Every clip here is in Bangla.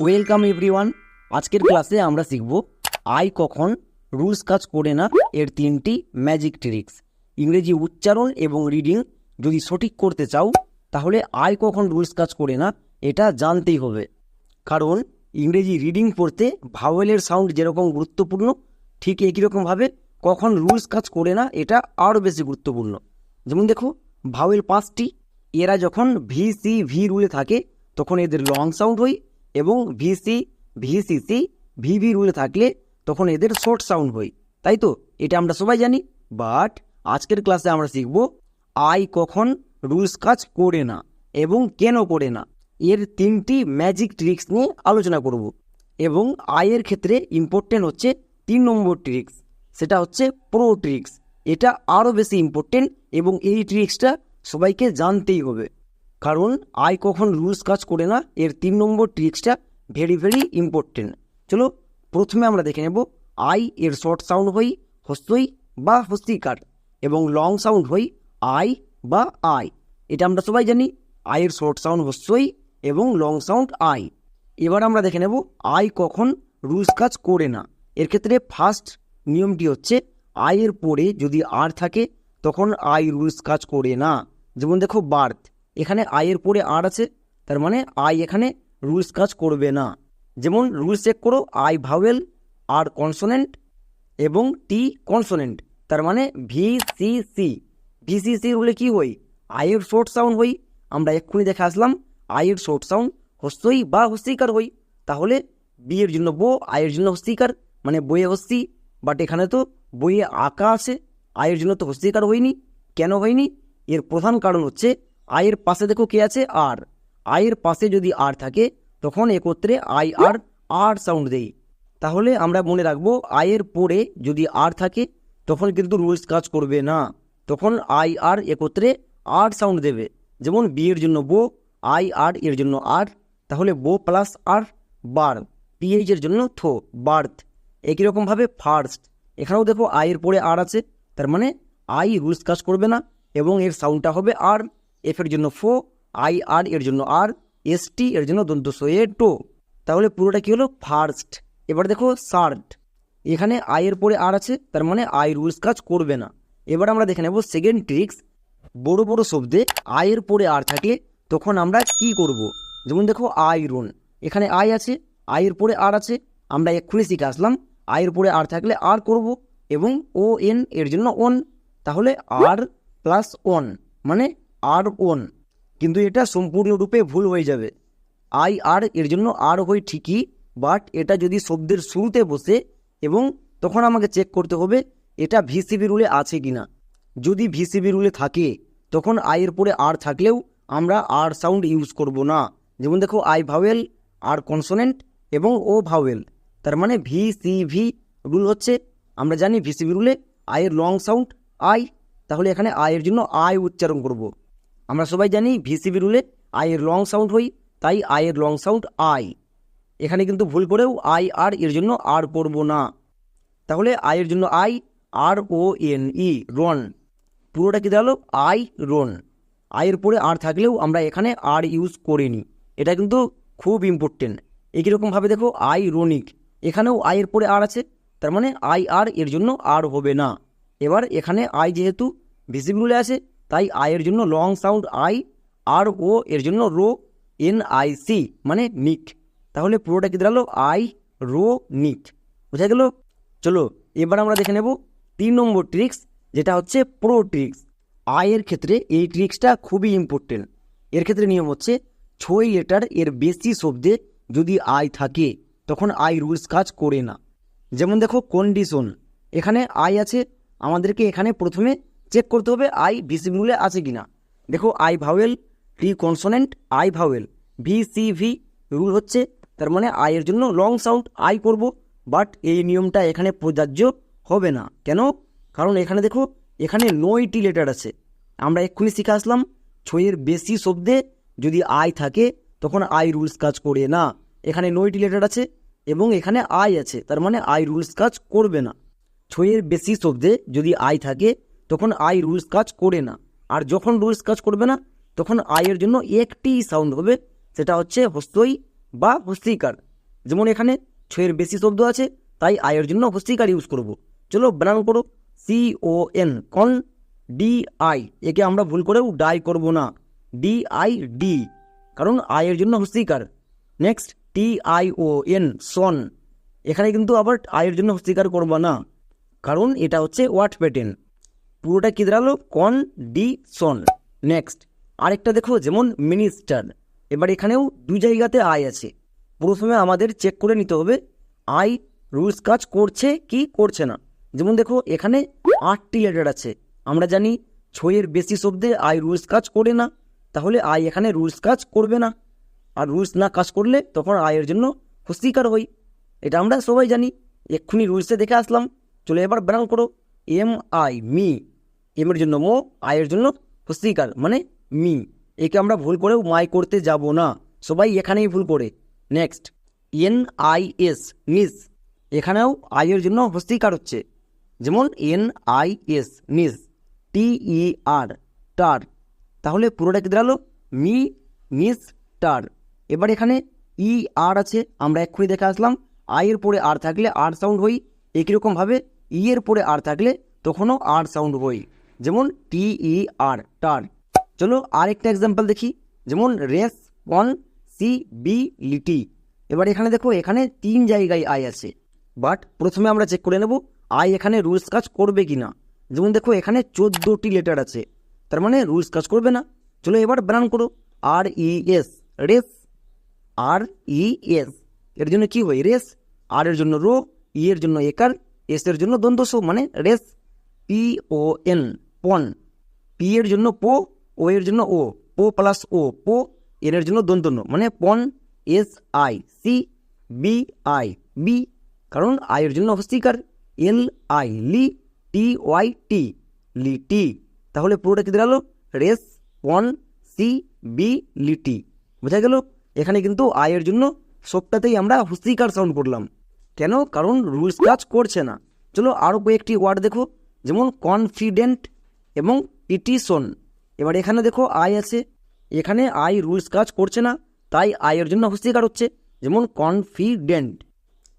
ওয়েলকাম এভরিওয়ান আজকের ক্লাসে আমরা শিখব আই কখন রুলস কাজ করে না এর তিনটি ম্যাজিক ট্রিক্স ইংরেজি উচ্চারণ এবং রিডিং যদি সঠিক করতে চাও, তাহলে আই কখন রুলস কাজ করে না এটা জানতেই হবে। কারণ ইংরেজি রিডিং পড়তে ভাওয়েলের সাউন্ড যেরকম গুরুত্বপূর্ণ, ঠিক একই রকমভাবে কখন রুলস কাজ করে না এটা আরও বেশি গুরুত্বপূর্ণ। যেমন দেখো ভাওয়েল পাঁচটি, এরা যখন ভি সি ভি রুলে থাকে, তখন এদের লং সাউন্ড হয় এবং ভিসি, ভিসিসি, ভিভি রুলে থাকলে তখন এদের শর্ট সাউন্ড হয়। তাই তো? এটা আমরা সবাই জানি। বাট আজকের ক্লাসে আমরা শিখব, আই কখন রুলস কাজ করে না এবং কেন করে না। এর তিনটি ম্যাজিক ট্রিক্স নিয়ে আলোচনা করব। এবং আয়ের ক্ষেত্রে ইম্পর্টেন্ট হচ্ছে তিন নম্বর ট্রিক্স। সেটা হচ্ছে প্রো ট্রিক্স। এটা আরও বেশি ইম্পর্টেন্ট এবং এই ট্রিক্সটা সবাইকে জানতেই হবে। কারণ আয় কখন রুলস কাজ করে না, এর তিন নম্বর ট্রিক্সটা ভেরি ভেরি ইম্পর্টেন্ট চলো, প্রথমে আমরা দেখে নেব, আই এর শর্ট সাউন্ড হই, হস্তই বা হস্তিকার, এবং লং সাউন্ড হই আই বা আই। এটা আমরা সবাই জানি আয়ের শর্ট সাউন্ড হস্যই এবং লং সাউন্ড আই। এবার আমরা দেখে নেব, আই কখন রুলস কাজ করে না। এর ক্ষেত্রে ফার্স্ট নিয়মটি হচ্ছে আয়ের পরে যদি আর থাকে, তখন আই রুলস কাজ করে না। যেমন দেখো বার্থ এখানে আয়ের পরে আর আছে, তার মানে আই এখানে রুলস কাজ করবে না। যেমন রুলস চেক করো আই ভাওয়েল আর কনসোনেন্ট এবং টি কনসোনেন্ট তার মানে V C C V C C রুলে কি হই আয়ের শর্ট সাউন্ড হই আমরা এক্ষুনি দেখে আসলাম, আয়ের শর্ট সাউন্ড হস্তই বা হস্তিকার হই তাহলে বিয়ের জন্য বো, আয়ের জন্য হস্তিকার মানে বইয়ে হস্তি বাট এখানে তো বইয়ে আঁকা আছে, আয়ের জন্য তো হস্তিকার হয়নি। কেন হয়নি? এর প্রধান কারণ হচ্ছে আয়ের পাশে দেখো কে আছে? আর। আয়ের পাশে যদি আর থাকে, তখন একত্রে আই আর আর সাউন্ড দেই। তাহলে আমরা মনে রাখব, আয়ের পরে যদি আর থাকে, তখন কিন্তু রুলস কাজ করবে না। তখন আই আর একত্রে আর সাউন্ড দেবে। যেমন বিয়ের জন্য বো আই আর এর জন্য আর। তাহলে বো প্লাস আর, বার। পিএইচ এর জন্য থো, বার্থ। একই রকমভাবে ফার্স্ট এখানেও দেখো আয়ের পরে আর আছে, তার মানে আই রুলস কাজ করবে না, এবং এর সাউন্ডটা হবে আর। এফ এর জন্য ফো আই আর এর জন্য আর এস টি এর জন্য দন্ত এ টো তাহলে পুরোটা কি হলো? ফার্স্ট এবার দেখো শার্ট এখানে আয়ের পরে আর আছে, তার মানে আই রুলস কাজ করবে না। এবার আমরা দেখে নেব সেকেন্ড ট্রিক্স বড় বড় শব্দে আয়ের পরে আর থাকে তখন আমরা কি করব। যেমন দেখো আয়রন এখানে আয় আছে আয়ের পরে আর আছে, আমরা এক্ষুনি শিখে আসলাম। আয়ের পরে আর থাকলে আর করব এবং ও এন এর জন্য অন তাহলে আর প্লাস অন মানে আর অন কিন্তু এটা সম্পূর্ণরূপে ভুল হয়ে যাবে। আই আর এর জন্য আর হই ঠিকই বাট এটা যদি শব্দের শুরুতে বসে এবং তখন আমাকে চেক করতে হবে, এটা ভিসিবি রুলে আছে কি না যদি ভিসিবি রুলে থাকে, তখন আয়ের পরে আর থাকলেও আমরা আর সাউন্ড ইউজ করব না। যেমন দেখো আই ভাওয়েল আর কনসোনেন্ট এবং ও ভাওয়েল তার মানে ভি সি ভি রুল হচ্ছে, আমরা জানি ভিসিবি রুলে আয়ের লং সাউন্ড আই তাহলে এখানে আয়ের জন্য আয় উচ্চারণ করব। আমরা সবাই জানি ভিসিবি রুলে আয়ের লং সাউন্ড হই, তাই আয়ের লং সাউন্ড আই। এখানে কিন্তু ভুল করেও আই, আর এর জন্য আর পড়ব না। তাহলে আয়ের জন্য I, R O N E রন পুরোটা কী দাঁড়াল? আই রন আয়ের পরে আর থাকলেও আমরা এখানে আর ইউজ করিনি। এটা কিন্তু খুব ইম্পর্টেন্ট একই রকমভাবে দেখো আই রনিক এখানেও আয়ের পরে আর আছে, তার মানে আই, আর এর জন্য আর হবে না। এবার এখানে আই যেহেতু ভিসিবুলে আছে তাই আয়ের জন্য long sound I R O এর জন্য রো এন আই সি মানে নিক তাহলে পুরোটা কি দাঁড়াল? আই রো নিক বোঝা গেল? চলো, এবার আমরা দেখে নেব তিন নম্বর ট্রিক্স যেটা হচ্ছে প্রো ট্রিক্স আয়ের ক্ষেত্রে এই ট্রিক্সটা খুবই ইম্পর্টেন্ট এর ক্ষেত্রে নিয়ম হচ্ছে, ছয় লেটার এর বেশি শব্দে যদি আই থাকে, তখন আই রুলস কাজ করে না। যেমন দেখো কন্ডিশন এখানে আই আছে, আমাদেরকে এখানে প্রথমে চেক করতে হবে আই ভিসিবুলে আছে কি না দেখো, I vowel, T consonant, I vowel. V C V rule হচ্ছে, তার মানে আয়ের জন্য লং সাউন্ড আই করব, বাট এই নিয়মটা এখানে প্রযোজ্য হবে না। কেন? কারণ এখানে দেখো, এখানে নয়টি লেটার আছে। আমরা এক্ষুনি শিখে আসলাম ছয়ের বেশি শব্দে যদি আই থাকে, তখন আই রুলস কাজ করে না। এখানে নয়টি লেটার আছে এবং এখানে আই আছে, তার মানে আই রুলস কাজ করবে না। ছয়ের বেশি শব্দে যদি আই থাকে তখন আই রুলস কাজ করে না। আর যখন রুলস কাজ করবে না, তখন আয়ের জন্য একটি সাউন্ড হবে, সেটা হচ্ছে হস্তই বা হস্তিকার। যেমন এখানে ছয়ের বেশি শব্দ আছে, তাই আয়ের জন্য হস্তিকার ইউজ করব। চলো বানান করো। সি ও এন কন ডি আই একে আমরা ভুল করেও ডাই করব না। ডি আই ডি কারণ আয়ের জন্য হস্তিকার। Next T I O N সন এখানে কিন্তু আবার আয়ের জন্য হস্তিকার করবা না। কারণ এটা হচ্ছে ওয়াট প্যাটার্ন পুরোটা কি দাঁড়াল? কন ডি সন নেক্সট আরেকটা দেখো, যেমন মিনিস্টার এবার এখানেও দুই জায়গাতে আয় আছে। প্রথমে আমাদের চেক করে নিতে হবে আই রুলস কাজ করছে কি করছে না। যেমন দেখো, এখানে আটটি লেটার আছে। আমরা জানি ছয়ের বেশি শব্দে আই রুলস কাজ করে না, তাহলে আই এখানে রুলস কাজ করবে না। আর রুলস না কাজ করলে তখন আয়ের জন্য হস্তিকার হই এটা আমরা সবাই জানি। এক্ষুনি রুলসে দেখে আসলাম। চলে এবার ব্যানান করো। এম আই মি এম এর জন্য মো, আয়ের জন্য হস্তিকার মানে মি। একে আমরা ভুল করেও মাই করতে যাব না। সবাই এখানেই ভুল করে। নেক্সট। এন আই এস নিস এখানেও আয়ের জন্য হস্তিকার হচ্ছে। যেমন এন আই এস নিস টি ই আর, টার। তাহলে পুরোটা কি দাঁড়াল? মি, মিস, টার। এবার এখানে ই আর আছে, আমরা এক্ষুনি দেখে আসলাম। আই এর পরে আর থাকলে আর সাউন্ড হই। একই রকমভাবে ই এর পরে আর থাকলে তখনও আর সাউন্ড হই। যেমন টি ই আর টার চলো আরেকটা এক্সাম্পল দেখি। যেমন রেস পন সি বি লিটি এবার এখানে দেখো, এখানে তিন জায়গায় আই আছে। বাট প্রথমে আমরা চেক করে নেব আই এখানে রুলস কাজ করবে কি না যেমন দেখো, এখানে চোদ্দোটি লেটার আছে। তার মানে রুলস কাজ করবে না। চলো এবার ব্রান করো। আর ই এস রেস আর ই এস এর জন্য কি হয়? রেস আর এর জন্য রো ই এর জন্য একার এস এর জন্য দ্বন্দ্ব মানে রেস পি ও এন পন। পি এর জন্য পো, ও এর জন্য ও। পো প্লাস ও। পো এর জন্য দন্তন্য মানে পন, S, I, C, B, I. B কারণ আই এর জন্য হস্তিকার এল, আই, লি, টি, ওয়াই, টি। লি, টি। তাহলে পুরোটা কি দাঁড়াল? রেস, পন, সি, বি, লি, টি। বোঝা গেল? এখানে কিন্তু আয়ের জন্য সবটাতেই আমরা হুস্তিকার সাউন্ড করলাম। কেন? কারণ রুলস কাজ করছে না। চলো আরও কয়েকটি ওয়ার্ড দেখো। যেমন কনফিডেন্ট এবং পিটিশন এবার এখানে দেখো আই আছে। এখানে আই রুলস কাজ করছে না, তাই আয়ের জন্য অস্বীকার হচ্ছে, যেমন কনফিডেন্ট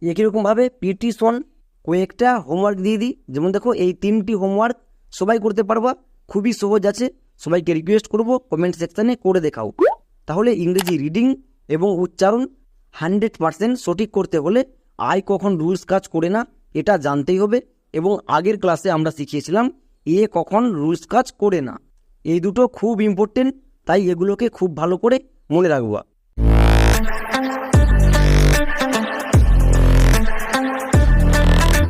একই রকমভাবে পিটিশন কয়েকটা হোমওয়ার্ক দিয়ে দিই। যেমন দেখো এই তিনটি হোমওয়ার্ক সবাই করতে পারবা, খুবই সহজ আছে। সবাইকে রিকোয়েস্ট করব কমেন্ট সেকশানে করে দেখাও। তাহলে ইংরেজি রিডিং এবং উচ্চারণ হান্ড্রেড পার্সেন্ট সঠিক করতে হলে আই কখন রুলস কাজ করে না, এটা জানতেই হবে। এবং আগের ক্লাসে আমরা শিখিয়েছিলাম এ কখন রুলস কাজ করে না। এই দুটো খুব ইম্পর্টেন্ট তাই এগুলোকে খুব ভালো করে মনে রাখবা।